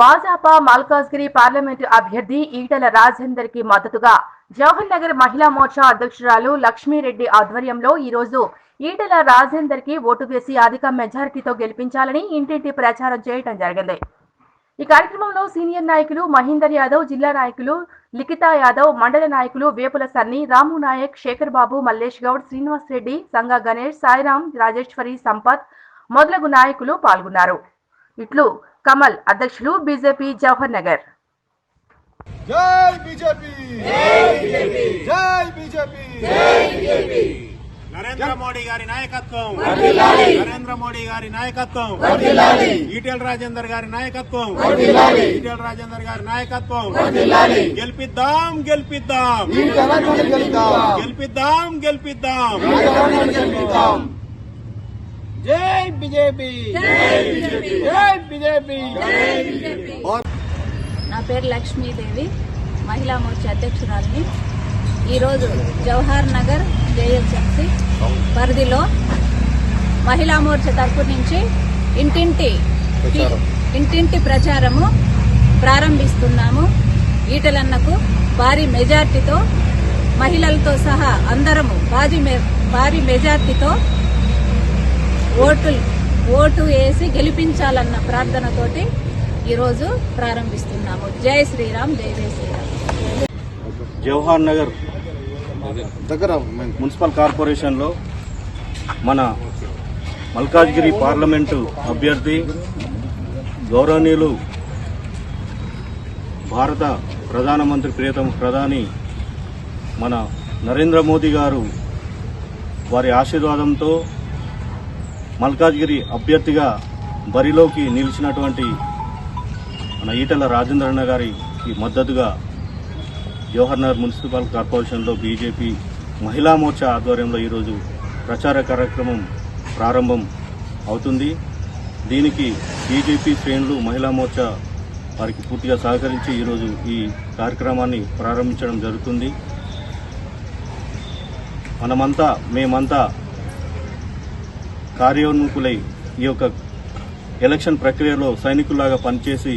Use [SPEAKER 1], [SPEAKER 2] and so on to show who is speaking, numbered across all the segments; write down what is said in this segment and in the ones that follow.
[SPEAKER 1] Bhajapa Malkajgiri parliament అభ్యర్థి ఈటల రాజేందర్కి మద్దతుగా జవహర్ నగర్ మహిళా మోర్చా అధ్యక్షురాలు లక్ష్మీరెడ్డి ఆధ్వర్యంలో ఈ రోజు ఈటల రాజేందర్కి ఓటు వేసి అధిక మెజారిటీతో గెలిపించాలని ఇంటింటి ప్రచారం చేయడం జరిగింది. ఈ కార్యక్రమంలో సీనియర్ నాయకులు మహేందర్ యాదవ్ జిల్లా నాయకులు లిఖితా యాదవ్ మండల నాయకులు వేపుల సన్ని రాము నాయక్ శేఖర్ బాబు మల్లేష్ గౌడ్ శ్రీనివాస్ రెడ్డి సంగా గణేష్ సాయిరాం రాజేశ్వరి సంపత్ మొదలగు నాయకులు పాల్గొన్నారు. ఇట్లు కమల్ అధ్యక్షులు బీజేపీ జవహర్ నగర్.
[SPEAKER 2] జై బీజేపీ! జై బీజేపీ!
[SPEAKER 3] నరేంద్ర మోడీ గారి నాయకత్వం. నరేంద్ర మోడీ గారి నాయకత్వం. ఈటెల రాజేందర్ గారి నాయకత్వం. ఈటెల రాజేందర్ గారి నాయకత్వం. గెలిపిద్దాం గెలిపిద్దాం. గెలిపిద్దాం! గెలిపిద్దాం
[SPEAKER 2] జై బీజేపీ. జై బీజేపీ.
[SPEAKER 4] నా పేరు లక్ష్మీదేవి మహిళా మోర్చా అధ్యక్షురాలిని. ఈరోజు జవహర్ నగర్ జేఎస్ఎఫ్సి పరిధిలో మహిళా మోర్చా తరపు నుంచి ఇంటింటి ఇంటింటి ప్రచారము ప్రారంభిస్తున్నాము. ఈటలన్నకు భారీ మెజార్టీతో మహిళలతో సహా అందరము భారీ భారీ మెజార్టీతో ఓటు ఓటు వేసి గెలిపించాలన్న ప్రార్థనతోటి ఈరోజు ప్రారంభిస్తున్నాము. జై శ్రీరామ్ జై జై శ్రీరామ్.
[SPEAKER 3] జవహర్ నగర్
[SPEAKER 2] దగ్గర
[SPEAKER 3] మున్సిపల్ కార్పొరేషన్లో మన మల్కాజ్గిరి పార్లమెంటు అభ్యర్థి గౌరవనీయులు భారత ప్రధానమంత్రి ప్రియతమ ప్రధాని మన నరేంద్ర మోదీ గారు వారి ఆశీర్వాదంతో మల్కాజ్గిరి అభ్యర్థిగా బరిలోకి నిలిచినటువంటి మన ఈటల రాజేంద్రన్న గారికి మద్దతుగా జవహర్ నగర్ మున్సిపల్ కార్పొరేషన్లో బీజేపీ మహిళా మోర్చా ఆధ్వర్యంలో ఈరోజు ప్రచార కార్యక్రమం ప్రారంభం అవుతుంది. దీనికి బీజేపీ శ్రేణులు మహిళా మోర్చా వారికి పూర్తిగా సహకరించి ఈరోజు ఈ కార్యక్రమాన్ని ప్రారంభించడం జరుగుతుంది. మనమంతా మేమంతా కార్యోన్ముఖులై ఈ యొక్క ఎలక్షన్ ప్రక్రియలో సైనికుల్లాగా పనిచేసి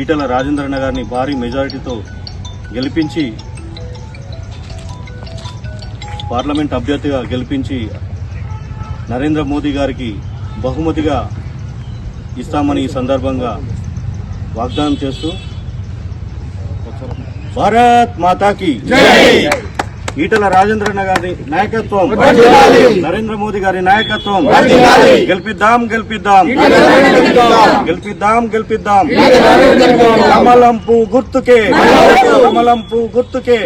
[SPEAKER 3] ఈటల రాజేంద్రన్న గారిని భారీ మెజారిటీతో గెలిపించి పార్లమెంట్ అభ్యర్థిగా గెలిపించి నరేంద్ర మోదీ గారికి బహుమతిగా ఇస్తామని ఈ సందర్భంగా వాగ్దానం చేస్తూ భారత్ మాతాకి ఈటల రాజేంద్రన్న గారి నాయకత్వం. నరేంద్ర మోదీ గారి నాయకత్వం. గెలిపిద్దాం గెలిపిద్దాం. గెలిపిద్దాం. గెలిపిద్దాం కమలంపు గుర్తుకే. కమలంపు. గుర్తుకే.